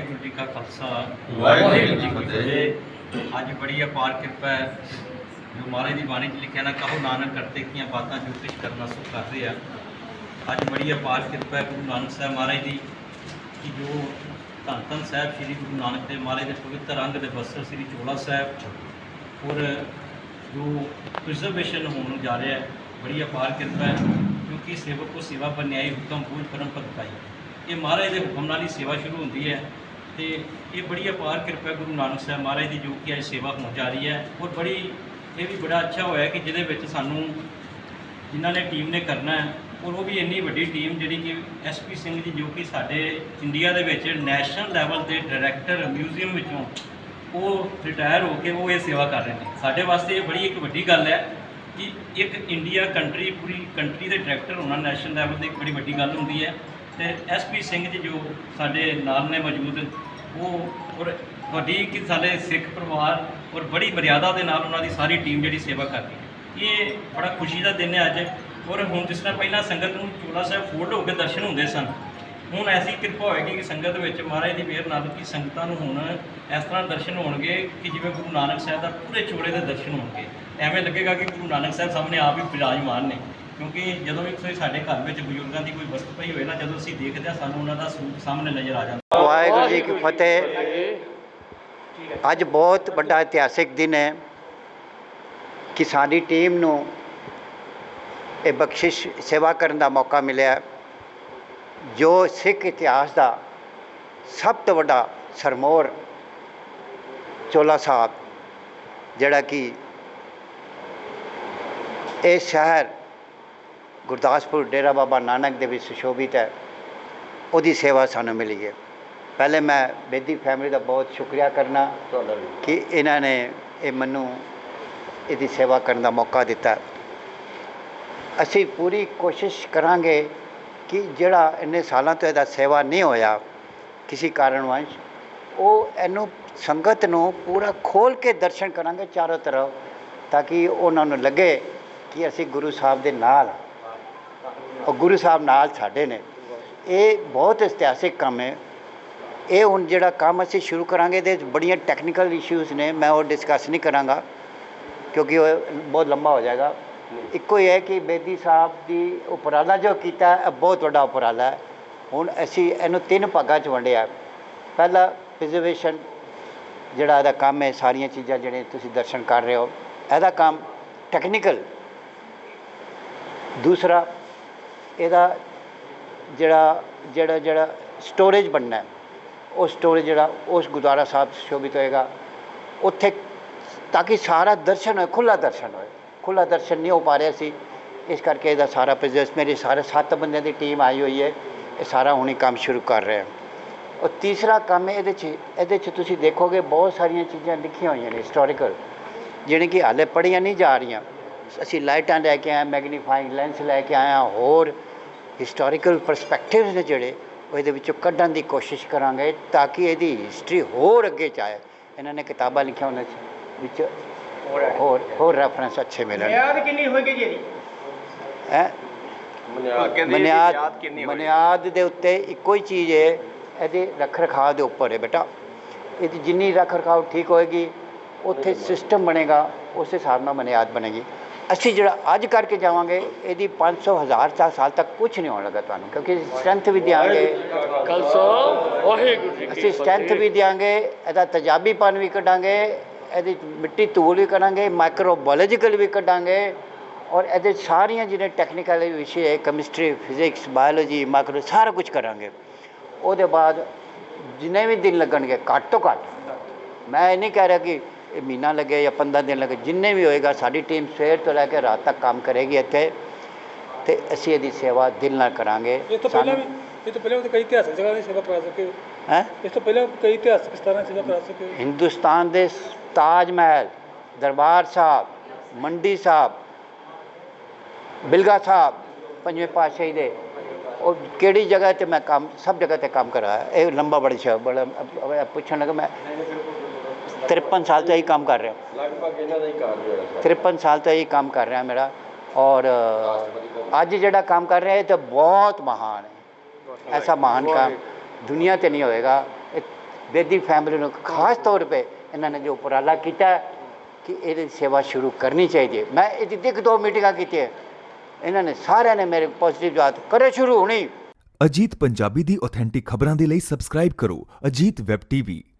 ਵਾਹਿਗੁਰੂ ਜੀ ਕਾ ਖਾਲਸਾ ਵਾਹਿਗੁਰੂ ਜੀ ਕੀ ਫਤਿਹ। ਅੱਜ ਬੜੀ ਅਪਾਰ ਕਿਰਪਾ ਹੈ ਜੋ ਮਹਾਰਾਜ ਦੀ ਬਾਣੀ 'ਚ ਲਿਖਿਆ ਨਾ ਕਹੋ ਨਾਨਕ ਕਰਤੇ ਕੀਆਂ ਬਾਤਾਂ ਜੋ ਕਿਛ ਕਰਨਾ ਸੋ ਕਰ ਰਿਹਾ। ਅੱਜ ਬੜੀ ਅਪਾਰ ਕਿਰਪਾ ਹੈ ਗੁਰੂ ਨਾਨਕ ਸਾਹਿਬ ਮਹਾਰਾਜ ਦੀ ਕਿ ਜੋ ਧੰਨ ਧੰਨ ਸਾਹਿਬ ਸ੍ਰੀ ਗੁਰੂ ਨਾਨਕ ਦੇਵ ਮਹਾਰਾਜ ਦੇ ਪਵਿੱਤਰ ਅੰਗ ਦੇ ਬਸਤਰ ਸ੍ਰੀ ਚੋਲਾ ਸਾਹਿਬ ਔਰ ਜੋ ਪ੍ਰੀਜ਼ਰਵੇਸ਼ਨ ਹੋਣ ਜਾ ਰਿਹਾ ਹੈ ਬੜੀ ਅਪਾਰ ਕਿਰਪਾ ਹੈ ਕਿਉਂਕਿ ਸੇਵਕ ਕੋ ਸੇਵਾ ਬਨਿਆਈ ਹੁਕਮ ਪੂਰ ਪਰਮ ਭਗਤਾਈ ਇਹ ਮਹਾਰਾਜ ਦੇ ਹੁਕਮ ਨਾਲ ਹੀ ਸੇਵਾ ਸ਼ੁਰੂ ਹੁੰਦੀ ਹੈ। ਤੇ ਇਹ ਬੜੀ ਅਪਾਰ ਕਿਰਪਾ ਗੁਰੂ ਨਾਨਕ ਸਾਹਿਬ ਮਹਾਰਾਜ ਦੀ ਜੋ ਕਿ ਅੱਜ ਸੇਵਾ ਹੋਣ ਜਾ ਰਹੀ ਹੈ ਔਰ ਬੜੀ, ਇਹ ਵੀ ਬੜਾ ਅੱਛਾ ਹੋਇਆ ਕਿ ਜਿਹਦੇ ਵਿੱਚ ਸਾਨੂੰ ਜਿਨ੍ਹਾਂ ਨੇ ਟੀਮ ਨੇ ਕਰਨਾ ਹੈ ਔਰ ਉਹ ਵੀ ਇੰਨੀ ਵੱਡੀ ਟੀਮ ਜਿਹੜੀ ਕਿ ਐਸਪੀ ਸਿੰਘ ਜੀ ਜੋ ਕਿ ਸਾਡੇ ਇੰਡੀਆ ਦੇ ਵਿੱਚ ਨੈਸ਼ਨਲ ਲੈਵਲ ਦੇ ਡਾਇਰੈਕਟਰ ਮਿਊਜ਼ੀਅਮ ਵਿੱਚੋਂ ਉਹ ਰਿਟਾਇਰ ਹੋ ਕੇ ਉਹ ਇਹ ਸੇਵਾ ਕਰ ਰਹੇ ਨੇ। ਸਾਡੇ ਵਾਸਤੇ ਇਹ ਬੜੀ ਇੱਕ ਵੱਡੀ ਗੱਲ ਹੈ ਕਿ ਇੱਕ ਇੰਡੀਆ ਕੰਟਰੀ ਪੂਰੀ ਕੰਟਰੀ ਦੇ ਡਾਇਰੈਕਟਰ ਹੋਣਾ ਨੈਸ਼ਨਲ ਲੈਵਲ ਤੇ ਇੱਕ ਬੜੀ ਵੱਡੀ ਗੱਲ ਹੁੰਦੀ ਹੈ ਤੇ ਐਸਪੀ ਸਿੰਘ ਜੀ ਜੋ ਸਾਡੇ ਨਾਲ ਨੇ ਮੌਜੂਦ ਉਹ ਔਰ ਵੱਡੀ ਕਿ ਸਾਡੇ ਸਿੱਖ ਪਰਿਵਾਰ ਔਰ ਬੜੀ ਮਰਿਆਦਾ ਦੇ ਨਾਲ ਉਹਨਾਂ ਦੀ ਸਾਰੀ ਟੀਮ ਜਿਹੜੀ ਸੇਵਾ ਕਰਦੀ ਹੈ। ਇਹ ਬੜਾ ਖੁਸ਼ੀ ਦਾ ਦਿਨ ਹੈ ਅੱਜ। ਔਰ ਹੁਣ ਜਿਸ ਤਰ੍ਹਾਂ ਪਹਿਲਾਂ ਸੰਗਤ ਨੂੰ ਚੋਲਾ ਸਾਹਿਬ ਫੋਲਡ ਹੋ ਕੇ ਦਰਸ਼ਨ ਹੁੰਦੇ ਸਨ, ਹੁਣ ਐਸੀ ਕਿਰਪਾ ਹੋਏਗੀ ਕਿ ਸੰਗਤ ਵਿੱਚ ਮਹਾਰਾਜ ਦੀ ਮਿਹਰ ਨਾਲ ਕਿ ਸੰਗਤਾਂ ਨੂੰ ਹੁਣ ਇਸ ਤਰ੍ਹਾਂ ਦਰਸ਼ਨ ਹੋਣਗੇ ਕਿ ਜਿਵੇਂ ਗੁਰੂ ਨਾਨਕ ਸਾਹਿਬ ਦਾ ਪੂਰੇ ਚੋਲੇ ਦੇ ਦਰਸ਼ਨ ਹੋਣਗੇ। ਐਵੇਂ ਲੱਗੇਗਾ ਕਿ ਗੁਰੂ ਨਾਨਕ ਸਾਹਿਬ ਸਾਹਮਣੇ ਆਪ ਹੀ ਵਿਰਾਜਮਾਨ ਨੇ। ਕਿਉਂਕਿ ਜਦੋਂ ਵੀ ਕੋਈ ਸਾਡੇ ਘਰ ਵਿੱਚ ਬਜ਼ੁਰਗਾਂ ਦੀ ਕੋਈ ਵਸਤੂ ਪਈ ਹੋਵੇ ਨਾ, ਜਦੋਂ ਅਸੀਂ ਦੇਖਦੇ ਹਾਂ, ਸਾਨੂੰ ਉਹਨਾਂ ਦਾ ਸਰੂਪ ਸਾਹਮਣੇ ਨਜ਼ਰ ਆ ਜਾਂਦਾ। ਵਾਹਿਗੁਰੂ ਜੀ ਕੀ ਫਤਿਹ। ਅੱਜ ਬਹੁਤ ਵੱਡਾ ਇਤਿਹਾਸਿਕ ਦਿਨ ਹੈ ਕਿ ਸਾਡੀ ਟੀਮ ਨੂੰ ਇਹ ਬਖਸ਼ਿਸ਼, ਸੇਵਾ ਕਰਨ ਦਾ ਮੌਕਾ ਮਿਲਿਆ। ਜੋ ਸਿੱਖ ਇਤਿਹਾਸ ਦਾ ਸਭ ਤੋਂ ਵੱਡਾ ਸਰਮੋਰ ਚੋਲਾ ਸਾਹਿਬ, ਜਿਹੜਾ ਕਿ ਇਹ ਸ਼ਹਿਰ ਗੁਰਦਾਸਪੁਰ ਡੇਰਾ ਬਾਬਾ ਨਾਨਕ ਦੇ ਵਿੱਚ ਸੁਸ਼ੋਭਿਤ ਹੈ। ਉਹਦੀ ਸੇਵਾ ਸਾਨੂੰ ਮਿਲੀ ਹੈ। ਪਹਿਲੇ ਮੈਂ ਬੇਦੀ ਫੈਮਿਲੀ ਦਾ ਬਹੁਤ ਸ਼ੁਕਰੀਆ ਕਰਨਾ ਕਿ ਇਹਨਾਂ ਨੇ ਇਹ ਮੈਨੂੰ ਇਹਦੀ ਸੇਵਾ ਕਰਨ ਦਾ ਮੌਕਾ ਦਿੱਤਾ। ਅਸੀਂ ਪੂਰੀ ਕੋਸ਼ਿਸ਼ ਕਰਾਂਗੇ ਕਿ ਜਿਹੜਾ ਇੰਨੇ ਸਾਲਾਂ ਤੋਂ ਇਹਦਾ ਸੇਵਾ ਨਹੀਂ ਹੋਇਆ ਕਿਸੇ ਕਾਰਨਵੰਸ਼ ਉਹ ਇਹਨੂੰ ਸੰਗਤ ਨੂੰ ਪੂਰਾ ਖੋਲ ਕੇ ਦਰਸ਼ਨ ਕਰਾਂਗੇ ਚਾਰੋਂ ਤਰਫ ਤਾਂ ਕਿ ਉਹਨਾਂ ਨੂੰ ਲੱਗੇ ਕਿ ਅਸੀਂ ਗੁਰੂ ਸਾਹਿਬ ਦੇ ਨਾਲ ਹਾਂ। ਉਹ ਗੁਰੂ ਸਾਹਿਬ ਨਾਲ ਸਾਡੇ ਨੇ। ਇਹ ਬਹੁਤ ਇਤਿਹਾਸਿਕ ਕੰਮ ਹੈ। ਇਹ ਹੁਣ ਜਿਹੜਾ ਕੰਮ ਅਸੀਂ ਸ਼ੁਰੂ ਕਰਾਂਗੇ, ਇਹਦੇ ਵਿੱਚ ਬੜੀਆਂ ਟੈਕਨੀਕਲ ਇਸ਼ੂਜ਼ ਨੇ, ਮੈਂ ਉਹ ਡਿਸਕਸ ਨਹੀਂ ਕਰਾਂਗਾ, ਕਿਉਂਕਿ ਉਹ ਬਹੁਤ ਲੰਬਾ ਹੋ ਜਾਏਗਾ। ਇੱਕੋ ਹੀ ਹੈ ਕਿ ਬੇਦੀ ਸਾਹਿਬ ਦੀ ਉਪਰਾਲਾ ਜੋ ਕੀਤਾ, ਇਹ ਬਹੁਤ ਵੱਡਾ ਉਪਰਾਲਾ ਹੈ। ਹੁਣ ਅਸੀਂ ਇਹਨੂੰ ਤਿੰਨ ਭਾਗਾਂ 'ਚ ਵੰਡਿਆ ਪਹਿਲਾ ਪ੍ਰੀਜ਼ਰਵੇਸ਼ਨ ਜਿਹੜਾ ਇਹਦਾ ਕੰਮ ਹੈ, ਸਾਰੀਆਂ ਚੀਜ਼ਾਂ ਜਿਹੜੇ ਤੁਸੀਂ ਦਰਸ਼ਨ ਕਰ ਰਹੇ ਹੋ। ਇਹਦਾ ਕੰਮ ਟੈਕਨੀਕਲ ਦੂਸਰਾ ਇਹਦਾ ਜਿਹੜਾ ਜਿਹੜਾ ਜਿਹੜਾ ਸਟੋਰੇਜ ਬਣਨਾ ਉਹ ਸਟੋਰੇਜ ਜਿਹੜਾ, ਉਸ ਗੁਰਦੁਆਰਾ ਸਾਹਿਬ ਸ਼ੋਭਿਤ ਹੋਏਗਾ। ਉੱਥੇ ਤਾਂ ਕਿ ਸਾਰਾ ਦਰਸ਼ਨ ਹੋਏ ਖੁੱਲਾ ਦਰਸ਼ਨ ਹੋਏ। ਖੁੱਲਾ ਦਰਸ਼ਨ ਨਹੀਂ ਹੋ ਪਾ ਰਿਹਾ ਸੀ। ਇਸ ਕਰਕੇ ਇਹਦਾ ਸਾਰਾ ਬਿਜ਼ਨਸ ਮੇਰੇ ਸਾਰੇ ਸੱਤ ਬੰਦਿਆਂ ਦੀ ਟੀਮ ਆਈ ਹੋਈ ਹੈ। ਇਹ ਸਾਰਾ ਹੁਣੇ ਕੰਮ ਸ਼ੁਰੂ ਕਰ ਰਹੇ। ਹਾਂ ਔਰ ਤੀਸਰਾ ਕੰਮ ਹੈ ਇਹਦੇ 'ਚ ਇਹਦੇ 'ਚ ਤੁਸੀਂ ਦੇਖੋਗੇ ਬਹੁਤ ਸਾਰੀਆਂ ਚੀਜ਼ਾਂ ਲਿਖੀਆਂ ਹੋਈਆਂ ਨੇ ਹਿਸਟੋਰੀਕਲ ਜਿਹੜੀਆਂ ਕਿ ਹਾਲੇ ਪੜ੍ਹੀਆਂ ਨਹੀਂ ਜਾ ਰਹੀਆਂ। ਅਸੀਂ ਲਾਈਟਾਂ ਲੈ ਕੇ ਆਏ ਮੈਗਨੀਫਾਈਂਗ ਲੈਂਸ ਲੈ ਕੇ ਆਏ ਹਾਂ ਹੋਰ ਹਿਸਟੋਰੀਕਲ ਪਰਸਪੈਕਟਿਵਸ ਨੇ ਜਿਹੜੇ ਉਹ ਇਹਦੇ ਵਿੱਚੋਂ ਕੱਢਣ ਦੀ ਕੋਸ਼ਿਸ਼ ਕਰਾਂਗੇ ਤਾਂ ਕਿ ਇਹਦੀ ਹਿਸਟਰੀ ਹੋਰ ਅੱਗੇ ਜਾਏ। ਇਹਨਾਂ ਨੇ ਕਿਤਾਬਾਂ ਲਿਖੀਆਂ ਉਹਨਾਂ 'ਚ ਵਿੱਚ ਹੋਰ ਹੋਰ ਰੈਫਰੈਂਸ ਅੱਛੇ ਮਿਲਣ। ਮਿਆਦ ਕਿੰਨੀ ਹੋਏਗੀ ਜੀ ਹੈ? ਬੁਨਿਆਦ ਬੁਨਿਆਦ ਦੇ ਉੱਤੇ ਇੱਕੋ ਹੀ ਚੀਜ਼ ਹੈ ਇਹਦੇ ਰੱਖ ਰਖਾਵ ਦੇ ਉੱਪਰ ਹੈ ਬੇਟਾ। ਇਹਦੀ ਜਿੰਨੀ ਰੱਖ ਰਖਾਵ ਠੀਕ ਹੋਏਗੀ ਉੱਥੇ ਸਿਸਟਮ ਬਣੇਗਾ ਉਸ ਹਿਸਾਬ ਨਾਲ ਬੁਨਿਆਦ ਬਣੇਗੀ। ਅਸੀਂ ਜਿਹੜਾ ਅੱਜ ਕਰਕੇ ਜਾਵਾਂਗੇ ਇਹਦੀ 500 ਹਜ਼ਾਰ ਚਾਰ ਸਾਲ ਤੱਕ ਕੁਝ ਨਹੀਂ ਹੋਣ ਲੱਗਾ ਤੁਹਾਨੂੰ ਕਿਉਂਕਿ ਸਟਰੈਂਥ ਵੀ ਦਿਆਂਗੇ। ਖਾਲਸਾ ਵਾਹਿਗੁਰੂ ਜੀ ਅਸੀਂ ਸਟਰੈਂਥ ਵੀ ਦਿਆਂਗੇ ਇਹਦਾ ਤਜਾਬੀਪਨ ਵੀ ਕੱਢਾਂਗੇ ਇਹਦੀ ਮਿੱਟੀ ਧੂਲ ਵੀ ਕਰਾਂਗੇ ਮਾਈਕਰੋਬਾਇਓਲੋਜੀਕਲ ਵੀ ਕੱਢਾਂਗੇ ਔਰ ਇਹਦੇ ਸਾਰੀਆਂ ਜਿਹੜੇ ਟੈਕਨੀਕਲ ਵਿਸ਼ੇ ਹੈ ਕੈਮਿਸਟਰੀ ਫਿਜ਼ਿਕਸ ਬਾਇਓਲੋਜੀ ਮਾਈਕਰੋ ਸਾਰਾ ਕੁਝ ਕਰਾਂਗੇ। ਉਹਦੇ ਬਾਅਦ ਜਿੰਨੇ ਵੀ ਦਿਨ ਲੱਗਣਗੇ ਘੱਟ ਤੋਂ ਘੱਟ ਮੈਂ ਇਹ ਨਹੀਂ ਕਹਿ ਰਿਹਾ ਕਿ ਮਹੀਨਾ ਲੱਗੇ ਜਾਂ 15 ਦਿਨ ਲੱਗੇ ਜਿੰਨੇ ਵੀ ਹੋਏਗਾ ਸਾਡੀ ਟੀਮ ਸਵੇਰ ਤੋਂ ਲੈ ਕੇ ਰਾਤ ਤੱਕ ਕੰਮ ਕਰੇਗੀ ਇੱਥੇ ਤੇ ਅਸੀਂ ਇਹਦੀ ਸੇਵਾ ਦਿਲ ਨਾਲ ਕਰਾਂਗੇ। ਇਹ ਤੋਂ ਪਹਿਲਾਂ ਵੀ ਇਹ ਤੋਂ ਪਹਿਲਾਂ ਵੀ ਤਾਂ ਕਈ ਇਤਿਹਾਸਕ ਜਗ੍ਹਾ ਦੀ ਸੇਵਾ ਕਰਾ ਚੁੱਕੇ ਹੋ। ਹੈ? ਇਸ ਤੋਂ ਪਹਿਲਾਂ ਕਈ ਇਤਿਹਾਸਕ ਸਥਾਨਾਂ ਦੀ ਸੇਵਾ ਕਰਾ ਚੁੱਕੇ ਹੋ। ਹਿੰਦੁਸਤਾਨ ਦੇ ਤਾਜ ਮਹਿਲ ਦਰਬਾਰ ਸਾਹਿਬ ਮੰਡੀ ਸਾਹਿਬ ਬਿਲਗਾ ਸਾਹਿਬ ਪੰਜਵੇਂ ਪਾਤਸ਼ਾਹੀ ਦੇ ਉਹ ਕਿਹੜੀ ਜਗ੍ਹਾ ਤੇ ਮੈਂ ਕੰਮ ਸਭ ਜਗ੍ਹਾ ਤੇ ਕੰਮ ਕਰਾਇਆ। ਇਹ ਲੰਬਾ ਬੜਾ ਸ਼ਬਦ ਬੜਾ ਅਬ- ਅਬ ਪੁੱਛਣ ਲੱਗਾ ਮੈਂ 53 ਸਾਲ ਤੋਂ ਇਹੀ ਕੰਮ ਕਰ ਰਿਹਾ। ਲਗਭਗ ਇਹਨਾਂ ਦਾ ਹੀ ਕਾਰਜ ਹੋਇਆ 53 ਸਾਲ ਤੋਂ ਇਹੀ ਕੰਮ ਕਰ ਰਿਹਾ ਮੇਰਾ। ਔਰ ਅੱਜ ਜਿਹੜਾ ਕੰਮ ਕਰ ਰਿਹਾ ਇਹ ਤਾਂ ਬਹੁਤ ਮਹਾਨ ਹੈ। ਐਸਾ ਮਹਾਨ ਕੰਮ ਦੁਨੀਆ ਤੇ ਨਹੀਂ ਹੋਏਗਾ। ਬੇਦੀ ਫੈਮਿਲੀ ਨੂੰ ਖਾਸ ਤੌਰ ਤੇ ਇਹਨਾਂ ਨੇ ਜੋ ਉਪਰਾਲਾ ਕੀਤਾ ਕਿ ਇਹਦੀ ਸੇਵਾ ਸ਼ੁਰੂ ਕਰਨੀ ਚਾਹੀਦੀ ਹੈ। ਮੈਂ ਇਹਦੀ ਇੱਕ ਦੋ ਮੀਟਿੰਗਾਂ ਕੀਤੀਆਂ। ਇਹਨਾਂ ਨੇ ਸਾਰਿਆਂ ਨੇ ਮੇਰੇ ਪੋਜ਼ਿਟਿਵ ਬਾਤ ਕਰੇ ਸ਼ੁਰੂ ਹੋਣੀ। ਅਜੀਤ ਪੰਜਾਬੀ ਦੀ ਆਥੈਂਟਿਕ ਖਬਰਾਂ ਦੇ ਲਈ ਸਬਸਕ੍ਰਾਈਬ ਕਰੋ। Ajit web TV